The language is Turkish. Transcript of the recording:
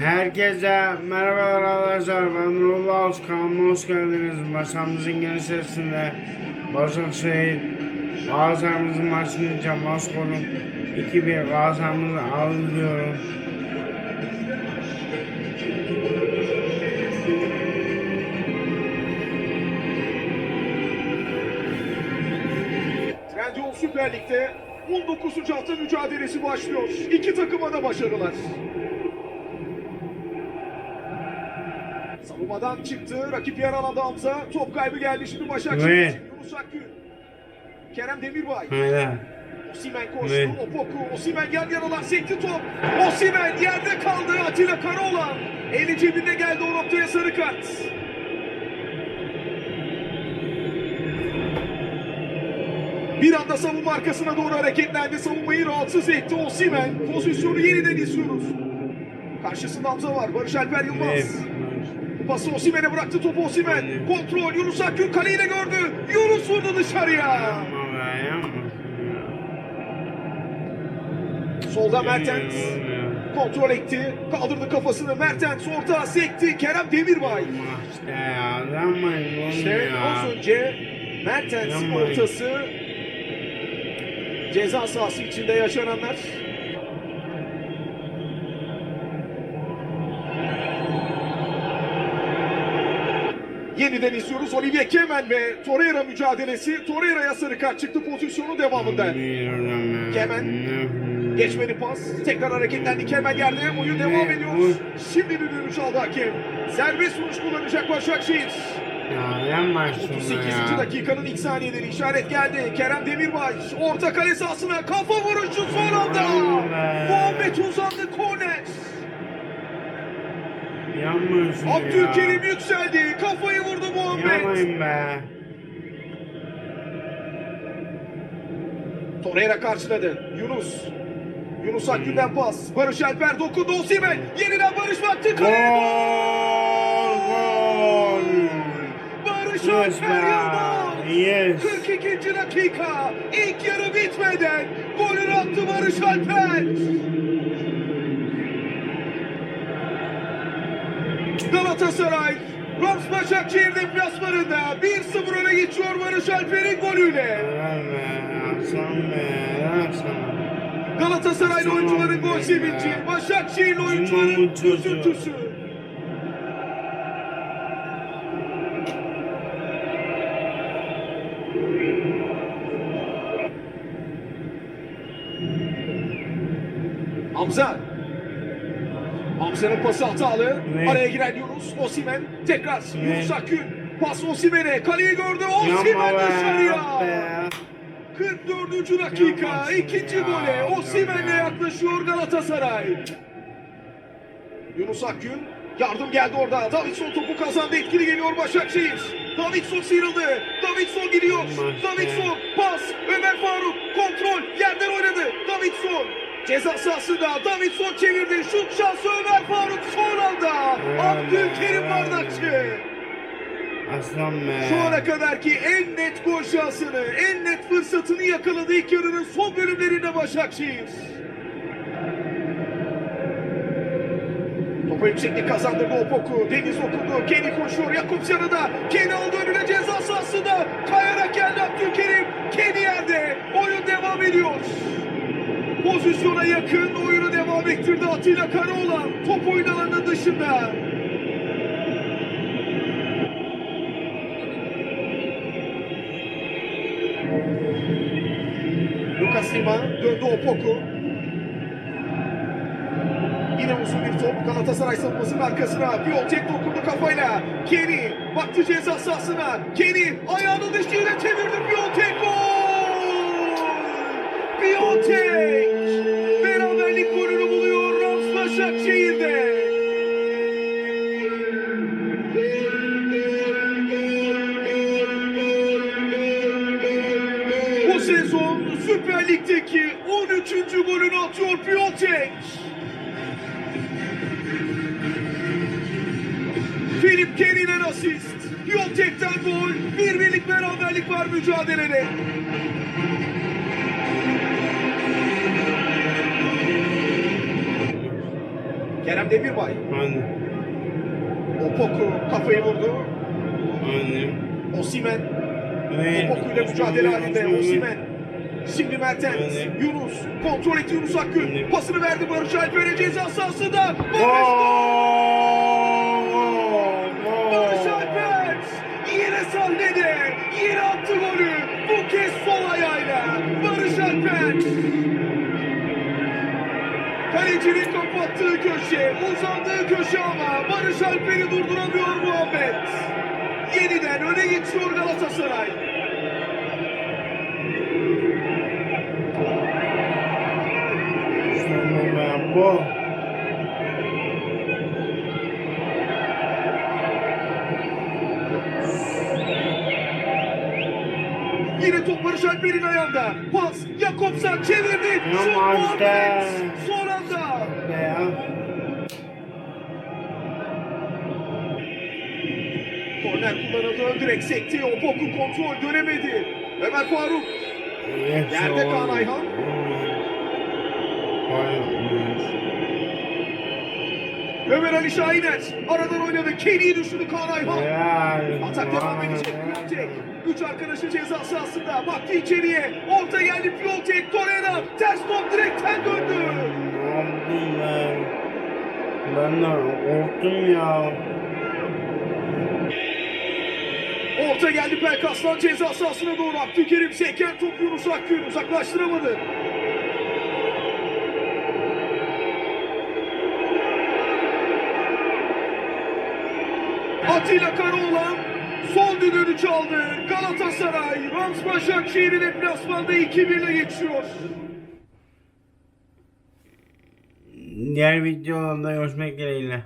Herkese merhabalar arkadaşlar. Ben Nurullah Özkan. Hoş geldiniz. Masamızın yeni sesinde Başakşehir Galatasaray'ımızın maçını Cemal Spor'un 2-1 Galatasaray'ımızı alıyor. Trendyol Süper Lig'de 19. hafta mücadelesi başlıyor. İki takıma da başarılar. Savunmadan çıktı. Rakip yer alanda Hamza. Top kaybı geldi şimdi Başakşehir. Evet. Yunus Akgün. Kerem Demirbay. Hayır. Osimen koştu. Evet. Opoku. Osimen yan yanalar sekti top. Osimen yerde kaldı. Atilla Karaoğlan. Eli cebinde geldi o noktaya sarı kart. Bir anda savunma arkasına doğru hareketlendi. Savunmayı rahatsız etti Osimen. Pozisyonu yeniden izliyoruz. Karşısında Hamza var. Barış Alper Yılmaz. Evet. Pası Osimen'e bıraktı topu Osimen. Kontrol. Yunus Akgün kaleyi de gördü. Yunus vurdu dışarıya. Solda Mertens. Kontrol etti. Kaldırdı kafasını. Mertens orta sekti. Kerem Demirbay. İşte az önce Mertens'in ortası ceza sahası içinde yaşananlar. Yeniden izliyoruz. Olivier Kemen ve Torreira mücadelesi. Torreira'ya sarı kart çıktı pozisyonun devamında. Kemen. Geçmedi pas. Tekrar hareketlendi. Kemen yerde. Oyun devam ediyor. Şimdi bir dönüş aldı hakem. Serbest vuruş kullanacak Başakşehir. Ya yapma şunu 38. ya. dakikanın ilk saniyeleri işaret geldi. Kerem Demirbay orta kale sahasına kafa vuruşu son anda. Muhammed uzandı korner. Şunu Abdülkerim ya. yükseldi. Kafayı be. Torreira karşıladı. Yunus. Yunus Akgün'den pas. Barış Alper dokundu. Osimhen. Yeniden Barış baktı. Kaleye Gol! Gol! Barış Alper Yılmaz. Yes! 42. dakika. İlk yarı bitmeden golünü attı Barış Alper. Galatasaray Rams Başakşehir deplasmanında 1-0 öne geçiyor Barış Alper'in golüyle. Galatasaraylı oyuncuların gol sevinci, Başakşehirli oyuncuların üzüntüsü. Hamza. Hamza'nın pası hatalı. Ne? Araya giren Yunus. Osimen tekrar Ne? Yunus Akgün. Pas Osimen'e. Kaleyi gördü. Osimen be! dışarıya. Yapma ya. 44. dakika Yapma ikinci ya, gole ya. yaklaşıyor Galatasaray. Yunus Akgün yardım geldi orada. Davidson topu kazandı. Etkili geliyor Başakşehir. Davidson sıyrıldı. Davidson gidiyor. Davidson pas. Ömer Faruk kontrol. Yerden oynadı. Davidson. Ceza sahasında Davidson çevirdi. Şut şansı Ömer Faruk son anda. Abdülkerim. Bardakçı. Aslan be! Şu ana kadarki en net gol şansını, en net fırsatını yakaladı ilk yarının son bölümlerinde Başakşehir. Topa yükseklik kazandırdı Opoku. Deniz okundu. Kenny koşuyor. Yakup yanında. Kenny aldı önüne ceza sahasında. Kayarak geldi Abdülkerim. Kenny Pozisyona yakın oyunu devam ettirdi Atilla Karaoğlan. Top oyun dışında. Lucas Lima döndü Opoku. Yine uzun bir top Galatasaray savunmasının arkasına. Piontek dokundu kafayla. Kenny baktı ceza sahasına. Kenny ayağını dışıyla sezon Süper Lig'deki 13. golünü atıyor Piontek. Filip Kenny'den asist. Piontek'ten gol. Bir birlik beraberlik var mücadelede. Kerem Demirbay. Hadi. Opoku kafayı vurdu. Hadi. Osimen. İle mücadele halinde Osimen. Şimdi Mertens. Yunus. Kontrol etti Yunus. Evet. Pasını verdi Barış Alper'e ceza sahasında. Barış Barış Alper yine sahnede yine attı golü bu kez sol ayağıyla Barış Alper kalecinin kapattığı köşe uzandığı köşe ama Barış Alper'i durduramıyor Muhammed yeniden öne geçiyor Galatasaray bu. yine top Barış Alper'in ayağında pas Jakobsen çevirdi şut. Muhammed son korner kullanıldı ön direk sekti Opoku kontrol dönemedi Ömer Faruk Hepsi Yerde Kaan oldu. Ayhan. Ömer Ali Şahiner aradan oynadı. Kenny'yi düşürdü Kaan Ayhan. Yani. Atak devam edecek. Piontek. Üç arkadaşı ceza sahasında. Baktı içeriye. Orta geldi Piontek. Torreira. Ters top direkten döndü. Ne yaptım ben? Ben de korktum ya. Orta geldi Pelkas'tan ceza sahasına doğru. Abdülkerim seken top Yunus Akgün uzaklaştıramadı. Atilla Karaoğlan son düdüğünü çaldı. Galatasaray Rams Başakşehir'in deplasmanda 2-1'le geçiyor. Diğer videolarda görüşmek dileğiyle.